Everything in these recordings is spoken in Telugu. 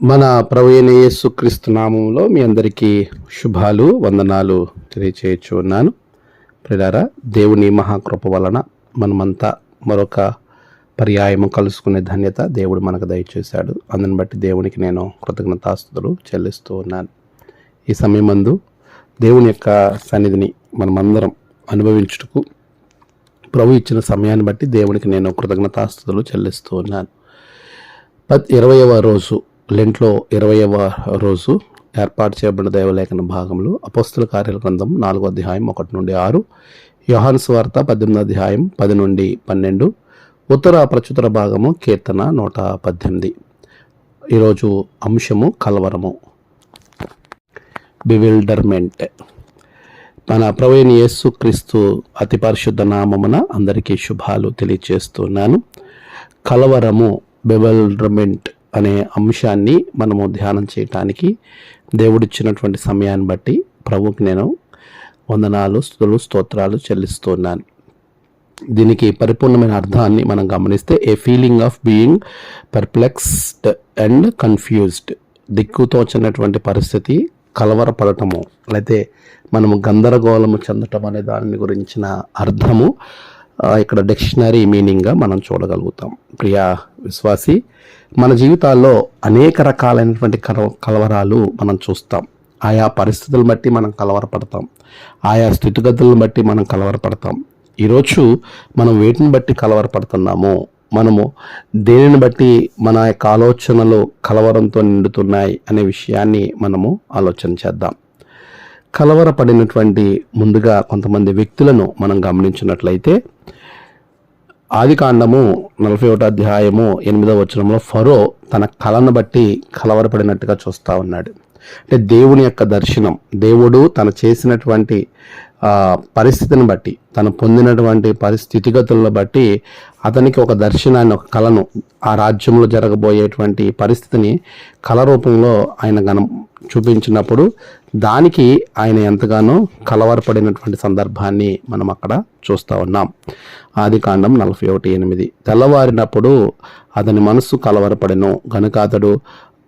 మన ప్రవీణ యేసుక్రీస్తు నామంలో మీ అందరికీ శుభాలు వందనాలు తెలియచేయచ్చు ఉన్నాను ప్రిడారా దేవుని మహాకృప వలన మనమంతా మరొక పర్యాయము కలుసుకునే ధన్యత దేవుడు మనకు దయచేశాడు. అందుని బట్టి దేవునికి నేను కృతజ్ఞతాస్తుతులు చెల్లిస్తూ ఉన్నాను. ఈ సమయమందు దేవుని యొక్క సన్నిధిని మనమందరం అనుభవించుటకు ప్రభు ఇచ్చిన సమయాన్ని బట్టి దేవునికి నేను కృతజ్ఞతాస్తుతులు చెల్లిస్తూ ఉన్నాను. పద్ ఇరవయవ రోజు లెంట్లో ఇరవైవ రోజు ఏర్పాటు చేయబడిన దైవలేఖన భాగంలో అపోస్తుల కార్యాల గ్రంథం నాలుగో అధ్యాయం ఒకటి నుండి ఆరు యోహాను స్వార్త పద్దెనిమిది అధ్యాయం పది నుండి పన్నెండు ఉత్తర ప్రచుతర భాగము కీర్తన నూట పద్దెనిమిది. ఈరోజు అంశము కలవరము. బివిల్డర్మెంట్. మన ప్రవీణ్ యేసు క్రీస్తు అతి పరిశుద్ధ నామమున అందరికీ శుభాలు తెలియచేస్తున్నాను. కలవరము బెవల్డర్మెంట్. అనే అంశాన్ని మనము ధ్యానం చేయటానికి దేవుడిచ్చినటువంటి సమయాన్ని బట్టి ప్రభుకి నేను వందనాలు స్తుతులు స్తోత్రాలు చెల్లిస్తున్నాను. దీనికి పరిపూర్ణమైన అర్థాన్ని మనం గమనిస్తే a feeling of being perplexed and confused దిక్కుతోచినటువంటి పరిస్థితి కలవరపడటము. అయితే మనము గందరగోళము చెందటం అనే దాని గురించిన అర్థము ఇక్కడ డిక్షనరీ మీనింగ్గా మనం చూడగలుగుతాం. ప్రియా విశ్వాసి మన జీవితాల్లో అనేక రకాలైనటువంటి కల కలవరాలు మనం చూస్తాం. ఆయా పరిస్థితులను బట్టి మనం కలవరపడతాం. ఆయా స్థితిగతులను బట్టి మనం కలవరపడతాం. ఈరోజు మనం వేటిని బట్టి కలవరపడుతున్నామో మనము దేనిని బట్టి మన యొక్క ఆలోచనలు కలవరంతో నిండుతున్నాయి అనే విషయాన్ని మనము ఆలోచన చేద్దాం. కలవరపడినటువంటి ముందుగా కొంతమంది వ్యక్తులను మనం గమనించినట్లయితే ఆది కాండము నలభై ఒకటో అధ్యాయము ఎనిమిదవ వచనంలో ఫరో తన కళను బట్టి కలవరపడినట్టుగా చూస్తూ ఉన్నాడు. అంటే దేవుని యొక్క దర్శనం దేవుడు తను చేసినటువంటి పరిస్థితిని బట్టి తను పొందినటువంటి పరిస్థితిగతులను బట్టి అతనికి ఒక దర్శనాన్ని ఒక కళను ఆ రాజ్యంలో జరగబోయేటువంటి పరిస్థితిని కళ రూపంలో ఆయన గనం చూపించినప్పుడు దానికి ఆయన ఎంతగానో కలవరపడినటువంటి సందర్భాన్ని మనం అక్కడ చూస్తూ ఉన్నాం. ఆది కాండం నలభై ఒకటి ఎనిమిది. తెల్లవారినప్పుడు అతని మనస్సు కలవరపడెను. గనుక అతడు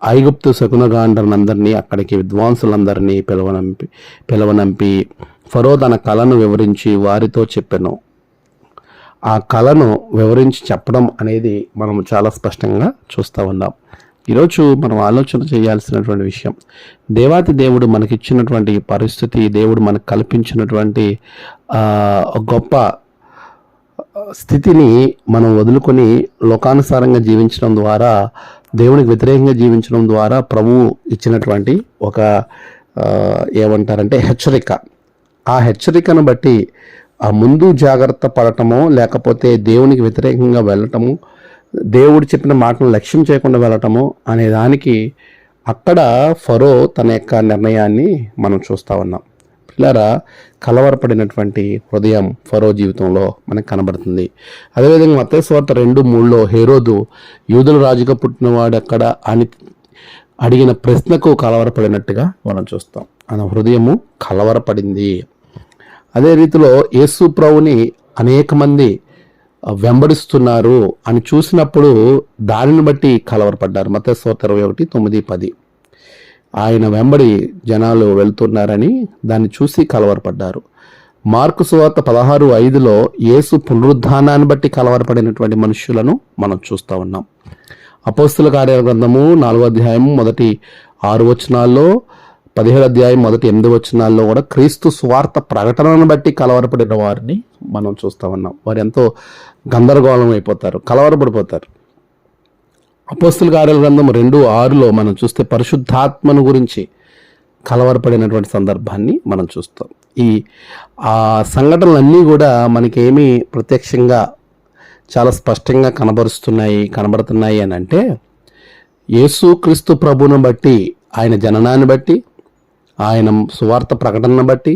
ఐగుప్తు శకునగాండ్రనందరినీ అక్కడికి విద్వాంసులందరినీ పిలవనంపి పిలవనంపి ఫరో తన కళను వివరించి వారితో చెప్పాను. ఆ కళను వివరించి చెప్పడం అనేది మనం చాలా స్పష్టంగా చూస్తూ ఉన్నాం. ఈరోజు మనం ఆలోచన చేయాల్సినటువంటి విషయం దేవాతి దేవుడు మనకిచ్చినటువంటి పరిస్థితి దేవుడు మనకు కల్పించినటువంటి ఒక గొప్ప స్థితిని మనం వదులుకొని లోకానుసారంగా జీవించడం ద్వారా దేవునికి వ్యతిరేకంగా జీవించడం ద్వారా ప్రభువు ఇచ్చినటువంటి ఒక ఏమంటారంటే హెచ్చరిక. ఆ హెచ్చరికను బట్టి ఆ ముందు జాగ్రత్త పడటమో లేకపోతే దేవునికి వ్యతిరేకంగా వెళ్ళటము దేవుడు చెప్పిన మాటను లక్ష్యం చేయకుండా వెళ్ళటము అనే దానికి అక్కడ ఫరో తన యొక్క నిర్ణయాన్ని మనం చూస్తూ ఉన్నాం. పిల్లరా కలవరపడినటువంటి హృదయం ఫరో జీవితంలో మనకు కనబడుతుంది. అదేవిధంగా మతేశ్వార్త రెండు మూడులో హేరోదు యూదుల రాజుగా పుట్టినవాడు అక్కడ అని అడిగిన ప్రశ్నకు కలవరపడినట్టుగా మనం చూస్తాం. ఆయన హృదయము కలవరపడింది. అదే రీతిలో యేసు ప్రభుని అనేక మంది వెంబడిస్తున్నారు అని చూసినప్పుడు దానిని బట్టి కలవరపడ్డారు. మతేశ్వర ఇరవై ఒకటి తొమ్మిది పది. ఆయన వెంబడి జనాలు వెళ్తున్నారని దాన్ని చూసి కలవరపడ్డారు. మార్కు సువార్త పదహారు ఐదులో యేసు పునరుద్ధానాన్ని బట్టి కలవరపడినటువంటి మనుషులను మనం చూస్తూ ఉన్నాం. అపోస్తుల కార్యాల గ్రంథము నాలుగో అధ్యాయం మొదటి ఆరు వచనాల్లో పదిహేడు అధ్యాయం మొదటి ఎనిమిది వచనాల్లో కూడా క్రీస్తు స్వార్థ ప్రకటనను బట్టి కలవరపడిన వారిని మనం చూస్తూ ఉన్నాం. వారు ఎంతో గందరగోళం అయిపోతారు కలవరపడిపోతారు. అపోస్తుల కార్యాల గ్రంథం రెండు ఆరులో మనం చూస్తే పరిశుద్ధాత్మను గురించి కలవరపడినటువంటి సందర్భాన్ని మనం చూస్తాం. ఈ ఆ సంఘటనలన్నీ కూడా మనకేమీ ప్రత్యక్షంగా చాలా స్పష్టంగా కనబరుస్తున్నాయి కనబడుతున్నాయి అని అంటే యేసుక్రీస్తు ప్రభువును బట్టి ఆయన జననాన్ని బట్టి ఆయన సువార్త ప్రకటనను బట్టి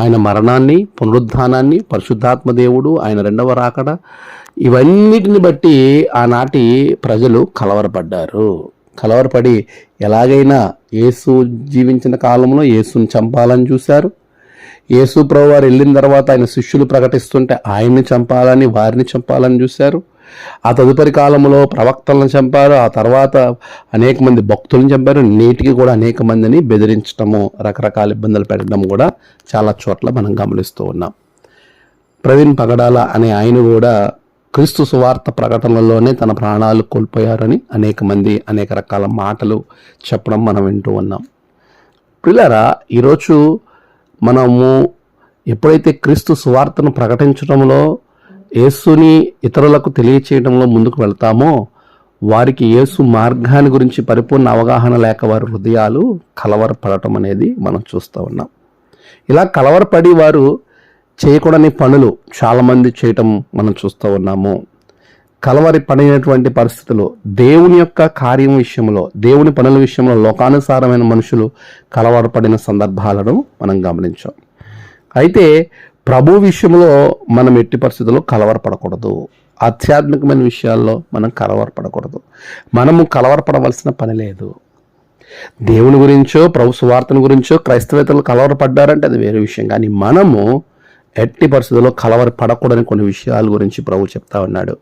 ఆయన మరణాన్ని పునరుద్ధానాన్ని పరిశుద్ధాత్మ దేవుడు ఆయన రెండవ రాకడ ఇవన్నిటిని బట్టి ఆనాటి ప్రజలు కలవరపడ్డారు. కలవరపడి ఎలాగైనా యేసు జీవించిన కాలంలో యేసుని చంపాలని చూశారు. యేసు ప్రభు వారు వెళ్ళిన తర్వాత ఆయన శిష్యులు ప్రకటిస్తుంటే ఆయన్ని చంపాలని వారిని చంపాలని చూశారు. ఆ తదుపరి కాలంలో ప్రవక్తలను చంపారు ఆ తర్వాత అనేక మంది భక్తులను చంపారు నేటికి కూడా అనేక మందిని బెదిరించడము రకరకాల ఇబ్బందులు పెట్టడం కూడా చాలా చోట్ల మనం గమనిస్తూ ఉన్నాం. ప్రవీణ్ పగడాల అనే ఆయన కూడా క్రీస్తు సువార్త ప్రకటనలోనే తన ప్రాణాలు కోల్పోయారని అనేక మంది అనేక రకాల మాటలు చెప్పడం మనం వింటూ ఉన్నాం. పిల్లరా ఈరోజు మనము ఎప్పుడైతే క్రీస్తు సువార్తను ప్రకటించడంలో యేసుని ఇతరులకు తెలియచేయడంలో ముందుకు వెళ్తామో వారికి యేసు మార్గాన్ని గురించి పరిపూర్ణ అవగాహన లేక వారి హృదయాలు కలవరపడటం అనేది మనం చూస్తూ ఉన్నాం. ఇలా కలవరపడి వారు చేయకూడని పనులు చాలామంది చేయటం మనం చూస్తూ ఉన్నాము. కలవరి పడినటువంటి పరిస్థితులు దేవుని యొక్క కార్యం విషయంలో దేవుని పనుల విషయంలో లోకానుసారమైన మనుషులు కలవరపడిన సందర్భాలను మనం గమనించాం. అయితే ప్రభు విషయంలో మనం ఎట్టి పరిస్థితుల్లో కలవరపడకూడదు. ఆధ్యాత్మికమైన విషయాల్లో మనం కలవరపడకూడదు. మనము కలవరపడవలసిన పని లేదు. దేవుని గురించో ప్రభు సువార్తను గురించో క్రైస్తవేతలు కలవరపడ్డారంటే అది వేరే విషయం. కానీ మనము ఎట్టి పరిస్థితుల్లో కలవరపడకూడని కొన్ని విషయాల గురించి ప్రభు చెప్తా ఉన్నాడు.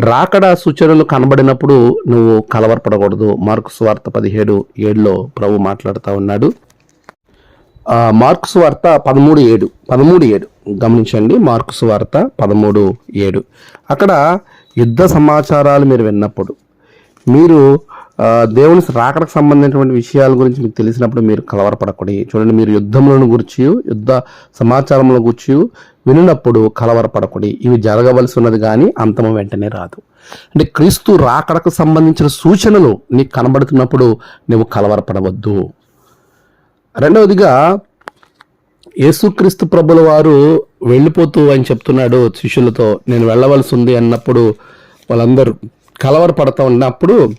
రాకడ సూచనలు కనబడినప్పుడు నువ్వు కలవరపడకూడదు. మార్కు స్వార్థ పదిహేడు ఏడులో ప్రభు మాట్లాడుతూ ఉన్నాడు. మార్క్స్ వార్త పదమూడు ఏడు. పదమూడు ఏడు. గమనించండి మార్క్స్ వార్త పదమూడు ఏడు. అక్కడ యుద్ధ సమాచారాలు మీరు విన్నప్పుడు మీరు దేవుని రాకడకు సంబంధించినటువంటి విషయాల గురించి మీకు తెలిసినప్పుడు మీరు కలవరపడకూడదు. చూడండి మీరు యుద్ధములను గురించి యుద్ధ సమాచారముల గురించి వినినప్పుడు కలవరపడకూడదు. ఇవి జరగవలసి ఉన్నది కానీ అంతము వెంటనే రాదు. అంటే క్రీస్తు రాకడకు సంబంధించిన సూచనలు నీకు కనబడుతున్నప్పుడు నువ్వు కలవరపడవద్దు. రెండవదిగా యేసుక్రీస్తు ప్రభుల వారు వెళ్ళిపోతూ అని చెప్తున్నాడు శిష్యులతో నేను వెళ్ళవలసి ఉంది అన్నప్పుడు వాళ్ళందరూ కలవరపడతా ఉన్నప్పుడు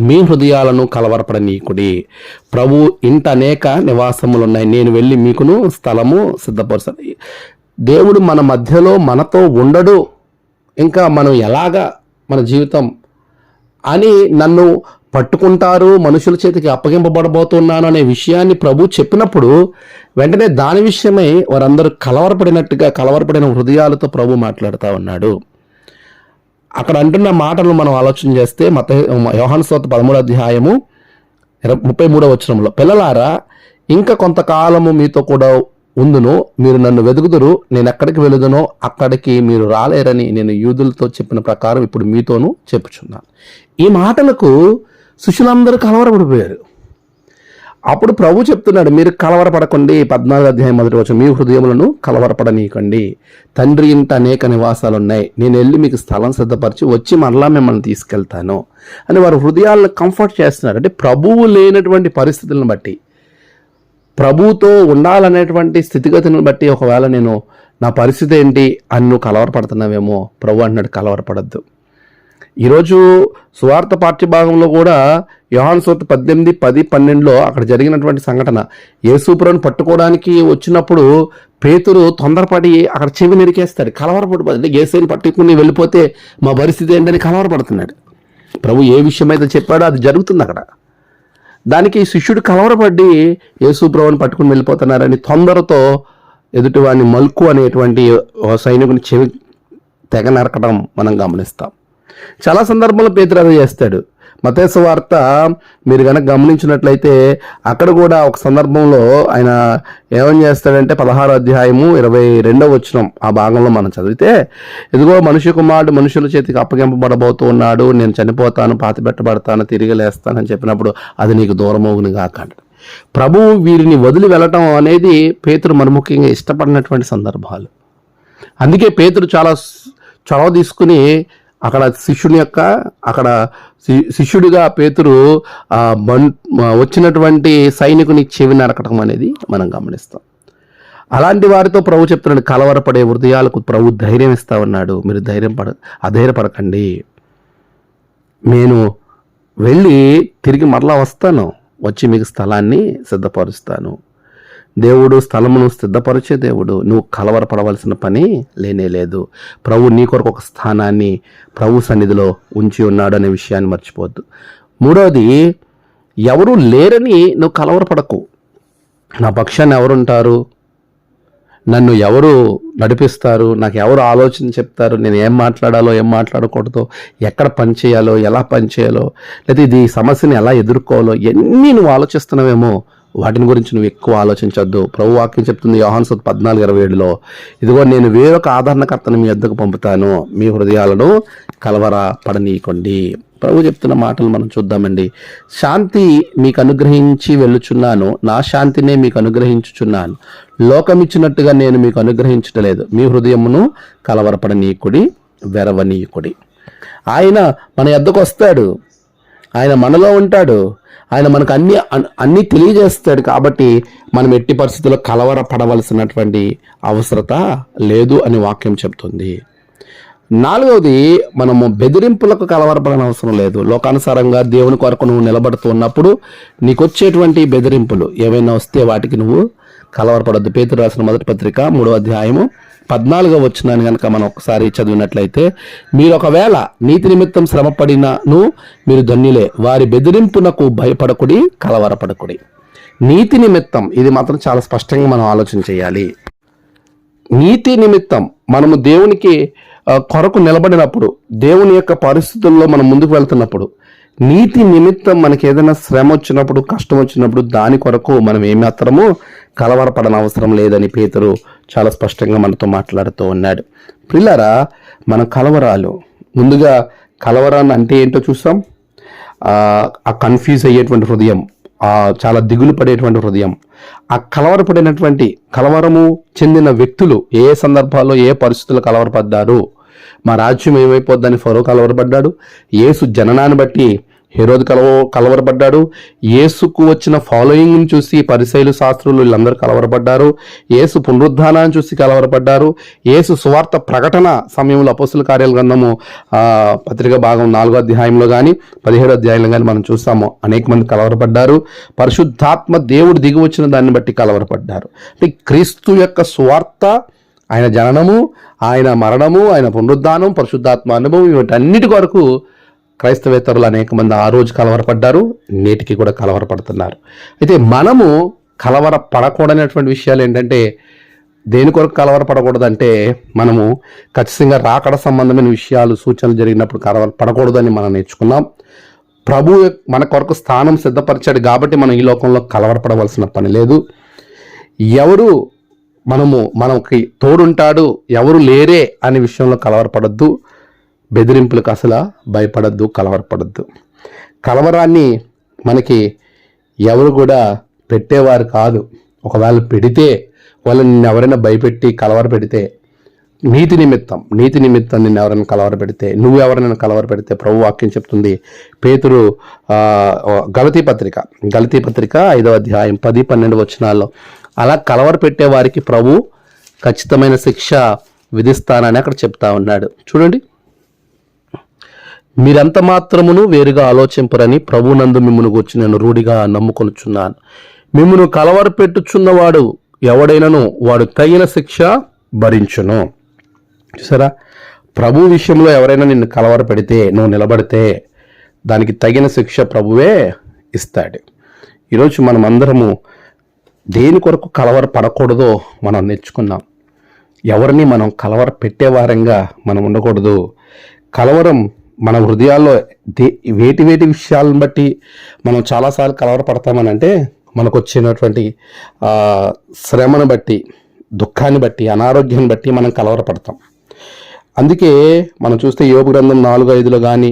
మీ హృదయాలను కలవరపడనీకుడి. ప్రభు ఇంత అనేక నివాసములు ఉన్నాయి నేను వెళ్ళి మీకును స్థలము సిద్ధపరుస్తాను. దేవుడు మన మధ్యలో మనతో ఉండడు. ఇంకా మనం ఎలాగా మన జీవితం అని నన్ను పట్టుకుంటారు మనుషుల చేతికి అప్పగింపబడబోతున్నాను అనే విషయాన్ని ప్రభు చెప్పినప్పుడు వెంటనే దాని విషయమై వారందరూ కలవరపడినట్టుగా కలవరపడిన హృదయాలతో ప్రభు మాట్లాడుతూ ఉన్నాడు. అక్కడ అంటున్న మాటలు మనం ఆలోచన చేస్తే మత యోహాన్ స్వాత పదమూడు అధ్యాయము ముప్పై మూడవ వచనంలో పిల్లలారా ఇంకా కొంతకాలము మీతో కూడా ఉందును మీరు నన్ను వెతుకుదురు నేను ఎక్కడికి వెళుదునో అక్కడికి మీరు రాలేరని నేను యూదులతో చెప్పిన ప్రకారం ఇప్పుడు మీతోనూ చెప్పుచున్నాను. ఈ మాటలకు శిష్యులందరూ కలవరపడిపోయారు. అప్పుడు ప్రభు చెప్తున్నాడు మీరు కలవరపడకండి పద్నాలుగు అధ్యాయం మొదటి వచ్చిన మీ హృదయములను కలవరపడనీయకండి. తండ్రి ఇంట అనేక నివాసాలు ఉన్నాయి నేను వెళ్ళి మీకు స్థలం సిద్ధపరిచి వచ్చి మరలా మిమ్మల్ని తీసుకెళ్తాను. అని వారు హృదయాలను కంఫర్ట్ చేస్తున్నారు. అంటే ప్రభువు లేనటువంటి పరిస్థితులను బట్టి ప్రభుతో ఉండాలనేటువంటి స్థితిగతులను బట్టి ఒకవేళ నేను నా పరిస్థితి ఏంటి అన్ను కలవరపడుతున్నావేమో ప్రభు అంటున్నాడు కలవరపడద్దు. ఈరోజు సువార్త పాఠ్యభాగంలో కూడా యోహాన్ సోత్ పద్దెనిమిది పది పన్నెండులో అక్కడ జరిగినటువంటి సంఘటన. యేసుపురం పట్టుకోవడానికి వచ్చినప్పుడు పేతురు తొందరపడి అక్కడ చెవి నరికేస్తాడు. కలవరపడిపోతుంది అంటే పట్టుకుని వెళ్ళిపోతే మా పరిస్థితి ఏంటని కలవరపడుతున్నాడు. ప్రభు ఏ విషయం అయితే చెప్పాడో అది జరుగుతుంది అక్కడ. దానికి శిష్యుడు కలవరపడి యేసుప్రభుని పట్టుకుని వెళ్ళిపోతున్నారని తొందరతో ఎదుటివాడిని మల్కు అనేటువంటి సైనికుని చెవి తెగ నరకడం మనం గమనిస్తాం. చాలా సందర్భంలో పేతురు అదే చేస్తాడు. మతేస వార్త మీరు కనుక గమనించినట్లయితే అక్కడ కూడా ఒక సందర్భంలో ఆయన ఏమని చేస్తాడంటే పదహారు అధ్యాయము ఇరవై రెండవ వచ్చినం ఆ భాగంలో మనం చదివితే ఇదిగో మనుష్య కుమారుడు మనుషుల చేతికి అప్పగింపబడబోతూ ఉన్నాడు. నేను చనిపోతాను పాతి పెట్టబడతాను తిరిగి లేస్తానని చెప్పినప్పుడు అది నీకు దూరమోగుని కాకండి ప్రభువు వీరిని వదిలి వెళ్ళటం అనేది పేతురు మరుముఖ్యంగా ఇష్టపడినటువంటి సందర్భాలు. అందుకే పేతురు చాలా చొరవ తీసుకుని అక్కడ శిష్యుని యొక్క అక్కడ శి- శిష్యుడిగా పేతురు వచ్చినటువంటి సైనికుని చెవి నరకటం అనేది మనం గమనిస్తాం. అలాంటి వారితో ప్రభు చెప్తున్నాడు కలవరపడే హృదయాలకు ప్రభు ధైర్యం ఇస్తా ఉన్నాడు మీరు ధైర్యం పడ అధైర్యపడకండి. నేను వెళ్ళి తిరిగి మరలా వస్తాను వచ్చి మీకు స్థలాన్ని సిద్ధపరుస్తాను. దేవుడు స్థలమును సిద్ధపరిచే దేవుడు. నువ్వు కలవరపడవలసిన పని లేనే లేదు. ప్రభు నీ కొరకు ఒక స్థానాన్ని ప్రభు సన్నిధిలో ఉంచి ఉన్నాడు అనే విషయాన్ని మర్చిపోద్దు మూడవది ఎవరు లేరని నువ్వు కలవరపడకు. నా పక్షాన్ని ఎవరుంటారు? నన్ను ఎవరు నడిపిస్తారు? నాకు ఎవరు ఆలోచన చెప్తారు? నేను ఏం మాట్లాడాలో ఏం మాట్లాడకూడదో ఎక్కడ పని చేయాలో ఎలా పని చేయాలో లేదా ఇది సమస్యను సమస్యని ఎలా ఎదుర్కోవాలో ఎన్ని నువ్వు ఆలోచిస్తున్నావేమో వాటిని గురించి నువ్వు ఎక్కువ ఆలోచించొద్దు. ప్రభు వాక్యం చెప్తుంది యోహాన్ సత్ పద్నాలుగు ఇరవై ఏడులో ఇదిగో నేను వేరొక ఆదరణకర్తను మీ ఎద్దకు పంపుతాను. మీ హృదయాలను కలవర పడనీయకండి ప్రభు చెప్తున్న మాటలు మనం చూద్దామండి. శాంతి మీకు అనుగ్రహించి వెళ్ళుచున్నాను. నా శాంతినే మీకు అనుగ్రహించుచున్నాను. లోకమిచ్చినట్టుగా నేను మీకు అనుగ్రహించటలేదు. మీ హృదయమును కలవరపడనీయకుడి వెరవనీయకుడి. ఆయన మన ఎద్దకు వస్తాడు. ఆయన మనలో ఉంటాడు. ఆయన మనకు అన్ని అన్- అన్ని తెలియజేస్తాడు కాబట్టి మనం ఎట్టి పరిస్థితుల్లో కలవర పడవలసినటువంటి అవసరత లేదు అని వాక్యం చెప్తుంది. నాలుగవది మనము బెదిరింపులకు కలవరపడని అవసరం లేదు. లోకానుసారంగా దేవుని కొరకు నువ్వు నిలబడుతూ ఉన్నప్పుడు నీకు వచ్చేటువంటి బెదిరింపులు ఏవైనా వస్తే వాటికి నువ్వు కలవరపడద్దు. పేతురు రాసిన మొదటి పత్రిక మూడో అధ్యాయము పద్నాలుగో వచ్చినాన్ని కనుక మనం ఒకసారి చదివినట్లయితే మీరు ఒకవేళ నీతి నిమిత్తం శ్రమపడినను మీరు ధన్యులే వారి బెదిరింపునకు భయపడకుడి కలవరపడకుడి. నీతి నిమిత్తం ఇది మాత్రం చాలా స్పష్టంగా మనం ఆలోచన చేయాలి. నీతి నిమిత్తం మనము దేవునికి కొరకు నిలబడినప్పుడు దేవుని యొక్క పరిస్థితుల్లో మనం ముందుకు వెళ్తున్నప్పుడు నీతి నిమిత్తం మనకి ఏదైనా శ్రమ వచ్చినప్పుడు కష్టం వచ్చినప్పుడు దాని కొరకు మనం ఏమాత్రము కలవరపడన అవసరం లేదని పేతురు చాలా స్పష్టంగా మనతో మాట్లాడుతూ ఉన్నాడు. పిల్లరా మన కలవరాలు. ముందుగా కలవరాన్ని అంటే ఏంటో చూసాం ఆ, కన్ఫ్యూజ్ అయ్యేటువంటి హృదయం ఆ చాలా దిగులు పడేటువంటి హృదయం. ఆ కలవరపడినటువంటి కలవరము చెందిన వ్యక్తులు ఏ సందర్భాల్లో ఏ పరిస్థితులు కలవరపడ్డారు? మా రాజ్యం ఏమైపోద్దని ఫరో కలవరపడ్డాడు. ఏసు జననాన్ని బట్టి హెరోద్ కలవ కలవరపడ్డాడు. యేసుకు వచ్చిన ఫాలోయింగ్ని చూసి పరిశైలు శాస్త్రులు వీళ్ళందరూ కలవరపడ్డారు. యేసు పునరుద్ధానాన్ని చూసి కలవరపడ్డారు. యేసు సువార్త ప్రకటన సమయంలో అపోసుల కార్యాల గ్రంథము పత్రిక భాగం నాలుగో అధ్యాయంలో కానీ పదిహేడో అధ్యాయంలో కానీ మనం చూస్తాము. అనేక మంది కలవరపడ్డారు. పరిశుద్ధాత్మ దేవుడు దిగి వచ్చిన దాన్ని బట్టి కలవరపడ్డారు. అంటే క్రీస్తు యొక్క సువార్త ఆయన జననము ఆయన మరణము ఆయన పునరుద్ధానం పరిశుద్ధాత్మ అనుభవం వీటన్నిటి కొరకు క్రైస్తవేతరులు అనేక మంది ఆ రోజు కలవరపడ్డారు నేటికి కూడా కలవరపడుతున్నారు. అయితే మనము కలవర పడకూడనటువంటి విషయాలు ఏంటంటే దేని కొరకు కలవరపడకూడదంటే మనము ఖచ్చితంగా రాకడ సంబంధమైన విషయాలు సూచనలు జరిగినప్పుడు కలవర పడకూడదని మనం నేర్చుకున్నాం. ప్రభు మన కొరకు స్థానం సిద్ధపరిచాడు కాబట్టి మనం ఈ లోకంలో కలవరపడవలసిన పని లేదు. ఎవరు మనము మనకి తోడుంటాడు ఎవరు లేరే అనే విషయంలో కలవరపడద్దు. బెదిరింపులకు అసలు భయపడద్దు కలవరపడద్దు. కలవరాన్ని మనకి ఎవరు కూడా పెట్టేవారు కాదు. ఒకవేళ పెడితే వాళ్ళు నిన్ను ఎవరైనా భయపెట్టి కలవర పెడితే నీతి నిమిత్తం నీతి నిమిత్తం నిన్ను ఎవరైనా కలవర పెడితే నువ్వు ఎవరైనా కలవర పెడితే ప్రభు వాక్యం చెప్తుంది. పేతురు గలతీ పత్రిక గలతీ పత్రిక ఐదవ అధ్యాయం పది పన్నెండు వచనాల్లో. అలా కలవర పెట్టే వారికి ప్రభు ఖచ్చితమైన శిక్ష విధిస్తానని అక్కడ చెప్తా ఉన్నాడు. చూడండి. మీరెంత మాత్రమును వేరుగా ఆలోచింపరని ప్రభునందు మిమ్మను గురించి నేను రూఢిగా నమ్ముకొనుచున్నాను. మిమ్మను కలవర పెట్టుచున్నవాడు ఎవడైనను వాడు తగిన శిక్ష భరించును. చూసారా? ప్రభు విషయంలో ఎవరైనా నిన్ను కలవర పెడితే నువ్వు నిలబడితే దానికి తగిన శిక్ష ప్రభువే ఇస్తాడు. ఈరోజు మనం అందరము దేని కొరకు కలవర పడకూడదో మనం నేర్చుకున్నాం ఎవరిని మనం కలవర పెట్టేవారంగా మనం ఉండకూడదు. కలవరం మన హృదయాల్లో దే వేటి వేటి విషయాలను బట్టి మనం చాలాసార్లు కలవరపడతామని అంటే మనకు వచ్చినటువంటి శ్రమను బట్టి దుఃఖాన్ని బట్టి అనారోగ్యాన్ని బట్టి మనం కలవరపడతాం. అందుకే మనం చూస్తే యోగ గ్రంథం నాలుగు ఐదులో కానీ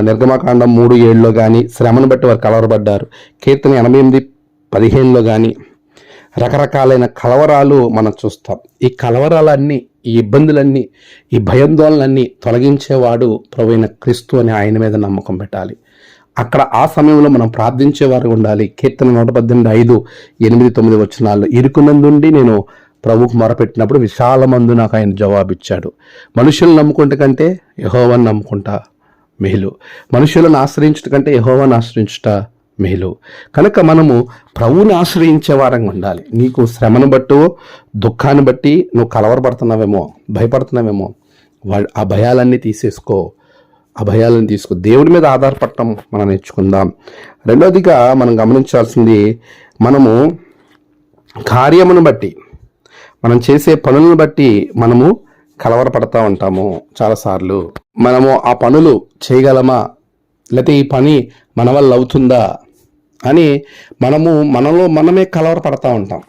నిర్గమకాండం మూడు ఏడులో కానీ శ్రమను బట్టి వారు కలవరపడ్డారు. కీర్తన ఎనభై ఎనిమిది పదిహేనులో కానీ రకరకాలైన కలవరాలు మనం చూస్తాం. ఈ కలవరాలన్నీ ఈ ఇబ్బందులన్నీ ఈ భయాందోళనలన్నీ తొలగించేవాడు ప్రవైన క్రీస్తు అని ఆయన మీద నమ్మకం పెట్టాలి. అక్కడ ఆ సమయంలో మనం ప్రార్థించేవారు ఉండాలి. కీర్తన నూట పద్దెనిమిది ఐదు ఎనిమిది తొమ్మిది వచ్చినాల్లో ఇరుకునందుండి నేను ప్రభుకు మొరపెట్టినప్పుడు విశాలమందు నాకు ఆయన జవాబిచ్చాడు. మనుషులను నమ్ముకుంటే కంటే యహోవాన్ని నమ్ముకుంటా మేలు. మనుషులను ఆశ్రయించుట కంటే యహోవాన్ని ఆశ్రయించుట మేలు. కనుక మనము ప్రభువుని ఆశ్రయించే వారంగా ఉండాలి. నీకు శ్రమను బట్టి దుఃఖాన్ని బట్టి నువ్వు కలవరపడుతున్నావేమో భయపడుతున్నావేమో వా- ఆ భయాలన్నీ తీసేసుకో. ఆ భయాలను తీసుకో. దేవుడి మీద ఆధారపడటం మనం నేర్చుకుందాం. రెండవదిగా మనం గమనించాల్సింది మనము కార్యమును బట్టి మనం చేసే పనులను బట్టి మనము కలవరపడతా ఉంటాము చాలాసార్లు. మనము ఆ పనులు చేయగలమా? లేకపోతే ఈ పని మన వల్ల అవుతుందా? అని మనము మనలో మనమే కలవరపడతా ఉంటాం.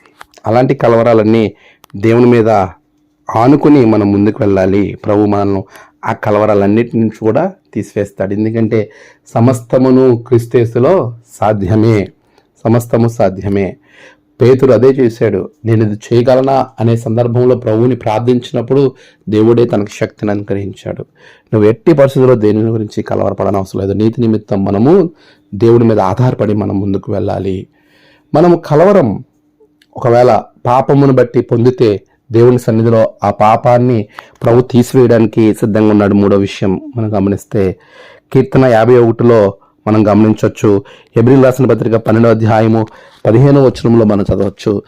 అలాంటి కలవరాలన్నీ దేవుని మీద ఆనుకుని మనం ముందుకు వెళ్ళాలి. ప్రభు మనల్ని ఆ కలవరాలన్నిటి నుంచి కూడా తీసివేస్తాడు. ఎందుకంటే సమస్తమును క్రిస్తేసులో సాధ్యమే. సమస్తము సాధ్యమే. పేతురు అదే చేశాడు. నేను ఇది చేయగలనా? అనే సందర్భంలో ప్రభువుని ప్రార్థించినప్పుడు దేవుడే తనకు శక్తిని అనుగ్రహించాడు. నువ్వు ఎట్టి పరిస్థితుల్లో దేని గురించి కలవరపడని అవసరం లేదు. నీతి నిమిత్తం మనము దేవుడి మీద ఆధారపడి మనం ముందుకు వెళ్ళాలి. మనము కలవరం ఒకవేళ పాపమును బట్టి పొందితే దేవుని సన్నిధిలో ఆ పాపాన్ని ప్రభు తీసివేయడానికి సిద్ధంగా ఉన్నాడు. మూడో విషయం మనం గమనిస్తే కీర్తన యాభై ఒకటిలో మనం గమనించవచ్చు. ఎబ్రిల్ రాసిన పత్రిక పన్నెండో అధ్యాయము పదిహేనో వచనంలో మనం చదవచ్చు.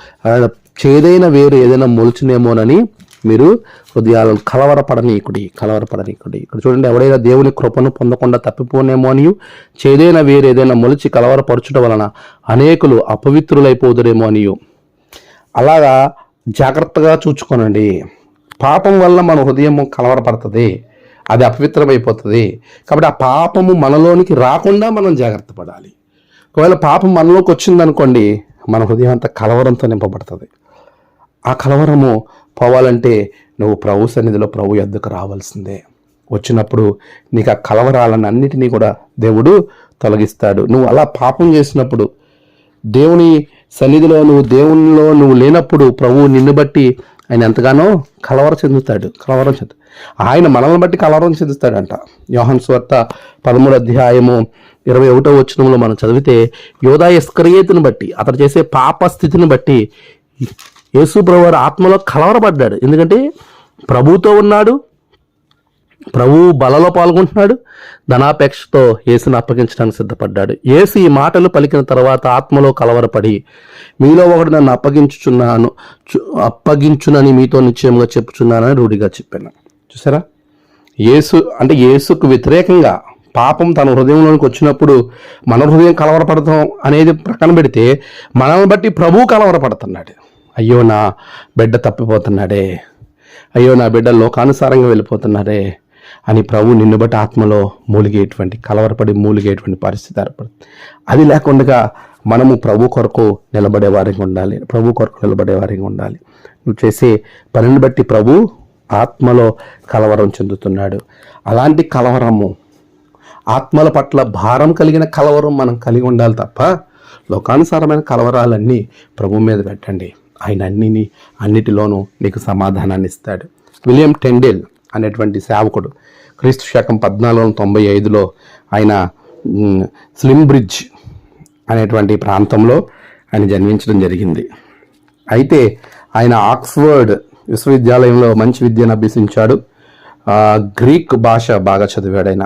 చేదైన వేరు ఏదైనా మొలుచునేమోనని మీరు హృదయాలను కలవరపడనీకుడి కలవరపడనీకుడి ఇక్కడ చూడండి ఎవడైనా దేవుని కృపను పొందకుండా తప్పిపోనేమో అని చేదైన వేరు ఏదైనా మొలిచి కలవరపరచుట వలన అనేకులు అపవిత్రులైపోదురేమో అని అలాగా జాగ్రత్తగా చూచుకోనండి. పాపం వల్ల మన హృదయం కలవరపడుతుంది. అది అపవిత్రమైపోతుంది. కాబట్టి ఆ పాపము మనలోనికి రాకుండా మనం జాగ్రత్త పడాలి. ఒకవేళ పాపం మనలోకి వచ్చిందనుకోండి మన హృదయం అంతా కలవరంతో నింపబడుతుంది. ఆ కలవరము పోవాలంటే నువ్వు ప్రభు సన్నిధిలో ప్రభు ఎద్దుకు రావాల్సిందే. వచ్చినప్పుడు నీకు ఆ కలవరాలను అన్నిటినీ కూడా దేవుడు తొలగిస్తాడు. నువ్వు అలా పాపం చేసినప్పుడు దేవుని సన్నిధిలో నువ్వు దేవునిలో నువ్వు లేనప్పుడు ప్రభువు నిన్ను బట్టి ఆయన ఎంతగానో కలవర చెందుతాడు కలవరం చెందు ఆయన మనల్ని బట్టి కలవరం చెందుతాడంట. యోహన్ స్వార్త పదమూడు అధ్యాయము ఇరవై ఒకటో వచ్చినంలో మనం చదివితే యోధా ఇస్కరియేతుని బట్టి అతడు చేసే పాప స్థితిని బట్టి యేసు ప్రభు ఆత్మలో కలవరపడ్డాడు. ఎందుకంటే ప్రభుతో ఉన్నాడు ప్రభు బలలో పాల్గొంటున్నాడు. ధనాపేక్షతో యేసును అప్పగించడానికి సిద్ధపడ్డాడు. యేసు ఈ మాటలు పలికిన తర్వాత ఆత్మలో కలవరపడి మీలో ఒకడు నన్ను అప్పగించుచున్నాను అప్పగించునని మీతో నిశ్చయంగా చెప్పుచున్నానని రూఢిగా చెప్పాను. చూసారా? యేసు అంటే యేసుకు వ్యతిరేకంగా పాపం తన హృదయంలోనికి వచ్చినప్పుడు మన హృదయం కలవరపడతాం అనేది ప్రక్కన పెడితే మనల్ని బట్టి ప్రభువు కలవరపడుతున్నాడు. అయ్యో నా బిడ్డ తప్పిపోతున్నాడే. అయ్యో నా బిడ్డ లోకానుసారంగా వెళ్ళిపోతున్నారే అని ప్రభు నిన్ను బట్టి ఆత్మలో మూలిగేటువంటి కలవరపడి మూలిగేటువంటి పరిస్థితి ఏర్పడుతుంది. అది లేకుండా మనము ప్రభు కొరకు నిలబడే వారికి ఉండాలి. ప్రభు కొరకు నిలబడే వారికి ఉండాలి. నువ్వు చేసే పనిని బట్టి ప్రభు ఆత్మలో కలవరం చెందుతున్నాడు. అలాంటి కలవరము ఆత్మల పట్ల భారం కలిగిన కలవరం మనం కలిగి ఉండాలి తప్ప లోకానుసారమైన కలవరాలన్నీ ప్రభు మీద పెట్టండి. ఆయన అన్నిని అన్నిటిలోనూ నీకు సమాధానాన్ని ఇస్తాడు. విలియం టెండెల్ అనేటువంటి సేవకుడు. క్రీస్తు శకం పద్నాలుగు వందల తొంభై ఐదులో ఆయన స్లిమ్ బ్రిడ్జ్ అనేటువంటి ప్రాంతంలో ఆయన జన్మించడం జరిగింది. అయితే ఆయన ఆక్స్ఫర్డ్ విశ్వవిద్యాలయంలో మంచి విద్యను అభ్యసించాడు. గ్రీక్ భాష బాగా చదివాడు ఆయన.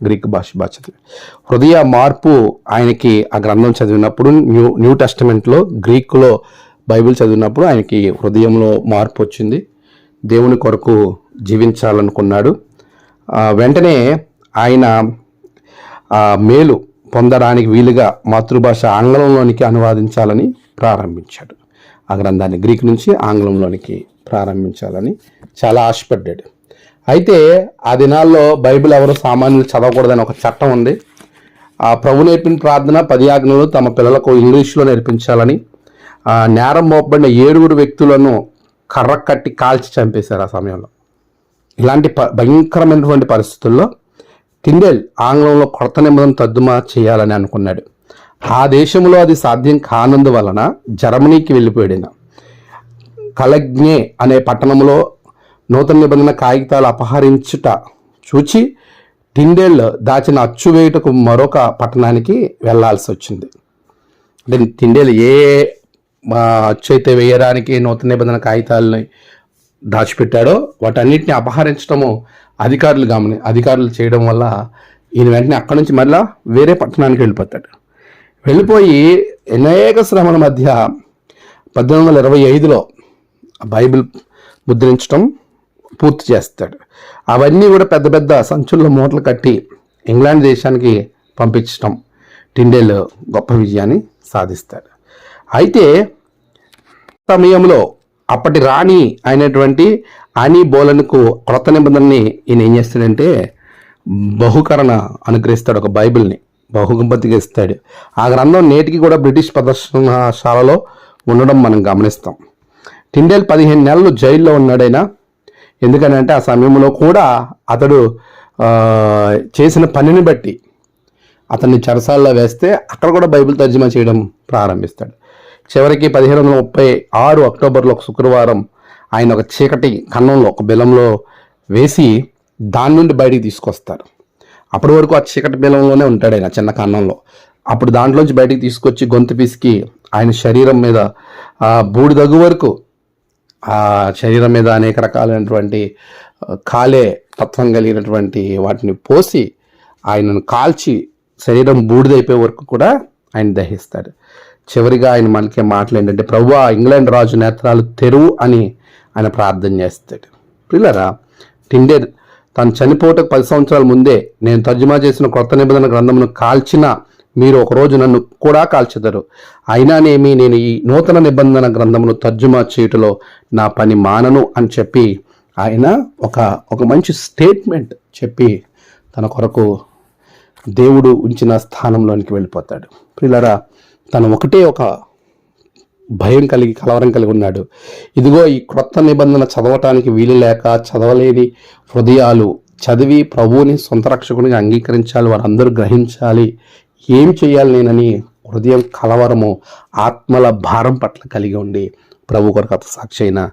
గ్రీక్ భాష బాగా చదివాడు. హృదయ మార్పు ఆయనకి ఆ గ్రంథం చదివినప్పుడు న్యూ న్యూ టెస్టమెంట్లో గ్రీకులో బైబిల్ చదివినప్పుడు ఆయనకి హృదయంలో మార్పు వచ్చింది. దేవుని కొరకు జీవించాలనుకున్నాడు. వెంటనే ఆయన మేలు పొందడానికి వీలుగా మాతృభాష ఆంగ్లంలోనికి అనువాదించాలని ప్రారంభించాడు. ఆ గ్రంథాన్ని గ్రీక్ నుంచి ఆంగ్లంలోనికి ప్రారంభించాలని చాలా ఆశపడ్డాడు. అయితే ఆ దినాల్లో బైబిల్ ఎవరు సామాన్యులు చదవకూడదని ఒక చట్టం ఉంది. ఆ ప్రభు నేర్పిన ప్రార్థన పది ఆజ్ఞలు తమ పిల్లలకు ఇంగ్లీష్లో నేర్పించాలని నేరం మోపబడిన ఏడుగురు వ్యక్తులను కర్ర కట్టి కాల్చి చంపేశారు ఆ సమయంలో. ఇలాంటి ప భయంకరమైనటువంటి పరిస్థితుల్లో టిండేల్ ఆంగ్లంలో కొత్త నిబంధన తద్దుమా చేయాలని అనుకున్నాడు. ఆ దేశంలో అది సాధ్యం కానందువలన జర్మనీకి వెళ్ళిపోయాడు కలజ్ఞే అనే పట్టణంలో నూతన నిబంధన కాగితాలు అపహరించుట చూచి టిండేల్ దాచిన అచ్చు వేయుటకు మరొక పట్టణానికి వెళ్ళాల్సి వచ్చింది. అంటే టిండేల్ ఏ అచ్చు అయితే వేయడానికి నూతన నిబంధన కాగితాలని దాచిపెట్టాడో వాటన్నిటిని అపహరించడము అధికారులు గమని అధికారులు చేయడం వల్ల ఈయన వెంటనే అక్కడి నుంచి మళ్ళా వేరే పట్టణానికి వెళ్ళిపోతాడు. వెళ్ళిపోయి అనేక శ్రమల మధ్య పద్దెనిమిది వందల ఇరవై ఐదులో బైబిల్ ముద్రించడం పూర్తి చేస్తాడు. అవన్నీ కూడా పెద్ద పెద్ద సంచుల్లో మూటలు కట్టి ఇంగ్లాండ్ దేశానికి పంపించడం టిండేల్ గొప్ప విజయాన్ని సాధిస్తాడు. అయితే సమయంలో అప్పటి రాణి అయినటువంటి అని బోలన్కు క్రొత్త నిబంధనని ఈయన ఏం చేస్తాడంటే బహుకరణ అనుగ్రహిస్తాడు ఒక బైబిల్ని బహుగంపతిగా ఇస్తాడు ఆ గ్రంథం నేటికి కూడా బ్రిటిష్ ప్రదర్శనశాలలో ఉండడం మనం గమనిస్తాం. టిండేల్ పదిహేను నెలలు జైల్లో ఉన్నాడైనా ఎందుకనంటే ఆ సమయంలో కూడా అతడు చేసిన పనిని బట్టి అతన్ని చెరసాల్లో వేస్తే అక్కడ కూడా బైబిల్ తర్జుమా చేయడం ప్రారంభిస్తాడు. చివరికి పదిహేను వందల ముప్పై ఆరు అక్టోబర్లో ఒక శుక్రవారం ఆయన ఒక చీకటి కన్నంలో ఒక బెల్లంలో వేసి దాని నుండి బయటికి తీసుకొస్తారు. అప్పటి వరకు ఆ చీకటి బెల్లంలోనే ఉంటాడు ఆయన చిన్న కన్నంలో అప్పుడు దాంట్లోంచి బయటికి తీసుకొచ్చి గొంతు పిసికి ఆయన శరీరం మీద బూడి దగ్గు వరకు ఆ శరీరం మీద అనేక రకాలైనటువంటి కాలే తత్వం కలిగినటువంటి వాటిని పోసి ఆయనను కాల్చి శరీరం బూడిదైపోయే వరకు కూడా ఆయన దహిస్తాడు. చివరిగా ఆయన మనకే మాటలు ఏంటంటే ప్రభు ఇంగ్లాండ్ రాజు నేత్రాలు తెరువు అని ఆయన ప్రార్థన చేస్తాడు. పిల్లరా టిండేర్ తను చనిపోవటకు పది సంవత్సరాల ముందే నేను తర్జుమా చేసిన కొత్త నిబంధన గ్రంథమును కాల్చిన మీరు ఒకరోజు నన్ను కూడా కాల్చెదరు. అయినానేమి నేను ఈ నూతన నిబంధన గ్రంథమును తర్జుమా చేయుటలో నా పని మానను అని చెప్పి ఆయన ఒక ఒక మంచి స్టేట్మెంట్ చెప్పి తన కొరకు దేవుడు ఉంచిన స్థానంలోనికి వెళ్ళిపోతాడు. పిల్లరా తను ఒకటే ఒక భయం కలిగి కలవరం కలిగి ఉన్నాడు. ఇదిగో ఈ క్రొత్త నిబంధన చదవటానికి వీలు లేక చదవలేని హృదయాలు చదివి ప్రభువుని సొంత రక్షకునిగా అంగీకరించాలి వారందరూ గ్రహించాలి. ఏం చేయాలి నేనని హృదయం కలవరము ఆత్మల భారం పట్ల కలిగి ఉండి ప్రభు కొరకు అత సాక్షి అయిన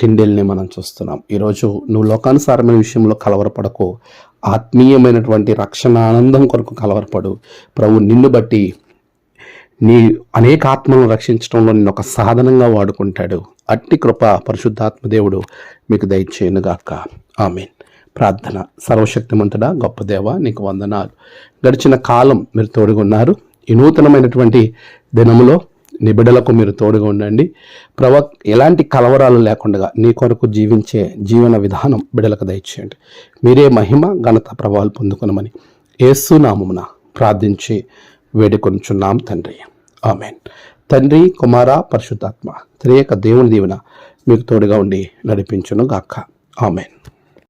టిండెల్ని మనం చూస్తున్నాం. ఈరోజు నువ్వు లోకానుసారమైన విషయంలో కలవరపడకు. ఆత్మీయమైనటువంటి రక్షణ ఆనందం కొరకు కలవరపడు. ప్రభు నిన్ను బట్టి నీ అనేక ఆత్మలను రక్షించడంలో నిన్ను ఒక సాధనంగా వాడుకుంటాడు. అట్టి కృప పరిశుద్ధాత్మదేవుడు మీకు దయచేయనుగాక. ఆమెన్. ప్రార్థన సర్వశక్తిమంతుడా గొప్ప దేవ నీకు వందనాలు. గడిచిన కాలం మీరు తోడుగా ఉన్నారు. ఈ నూతనమైనటువంటి దినములో నీ మీరు తోడుగా ఉండండి. ప్రవ ఎలాంటి కలవరాలు లేకుండా నీ కొరకు జీవించే జీవన విధానం బిడలకు దయచేయండి. మీరే మహిమ ఘనత ప్రభావాలు పొందుకునమని ఏసునామమున ప్రార్థించి వేడుకొనుచున్నాం తండ్రి. ఆమెన్. తండ్రి కుమార పరిశుద్ధాత్మ త్రియక దేవుని దీవెన మీకు తోడుగా ఉండి నడిపించును గాక ఆమెన్.